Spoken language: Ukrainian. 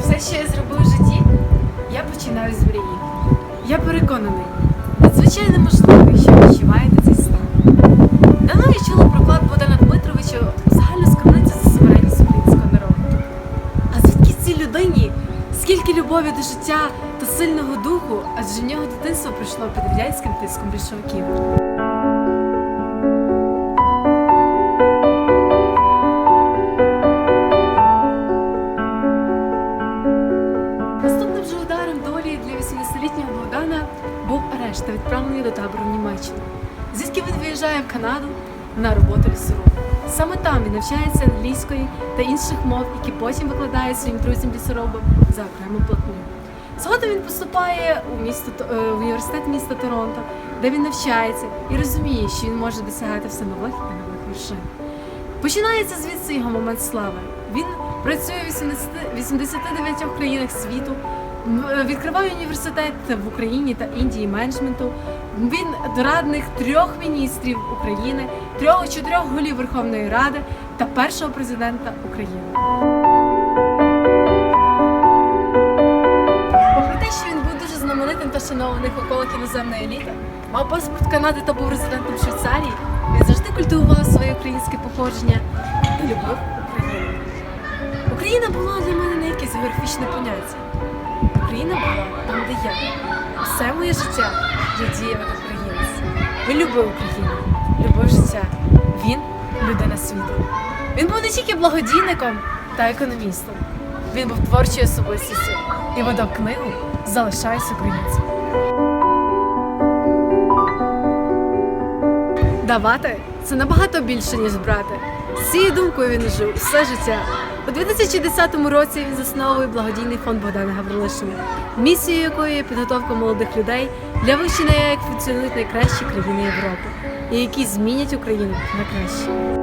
Все, що я зробив в житті, я починаю з мрії. Я переконаний, надзвичайно можливо, що ви відчуваєте цей стан. Давно я чула про вклад Богдана Дмитровича загальну скарбницю за суверенність українського народу. А звідки цій людині скільки любові до життя та сильного духу, адже в нього дитинство пройшло під радянським тиском більшовиків. 18-літнього Богдана був арешт та відправлення до табору в Німеччину, звідки він виїжджає в Канаду на роботу лісоруб. Саме там він навчається англійської та інших мов, які потім викладає своїм друзям лісоробам за окрему платню. Згодом він поступає у місто е, в університет міста Торонто, де він навчається і розуміє, що він може досягати все нових і нових вершин. Починається звідси його момент слави. Він працює в 80 89 країнах світу, відкриває університети в Україні та Індії менеджменту. Він дорадник трьох міністрів України, трьох чотирьох голів Верховної Ради та першого президента України. Попри те, що він був дуже знаменитим та шанованим у колах іноземної еліти, мав паспорт Канади та був резидентом Швейцарії, він завжди культивував своє українське походження та любив Україну. Україна була для мене не якесь географічне поняття. Україна була там, де я. Все моє життя я діяв українець. Він любив Україну, любив життя. Він людина світу. Він був не тільки благодійником та економістом. Він був творчою особистістю і видав книгу Залишайся українцем. Давати це набагато більше, ніж брати. З цією думкою він жив все життя. У 2010 році він засновує благодійний фонд Богдана Гаврилишина, місією якої є підготовка молодих людей для вивчення, як функціонують найкращі країни Європи, і які змінять Україну на краще.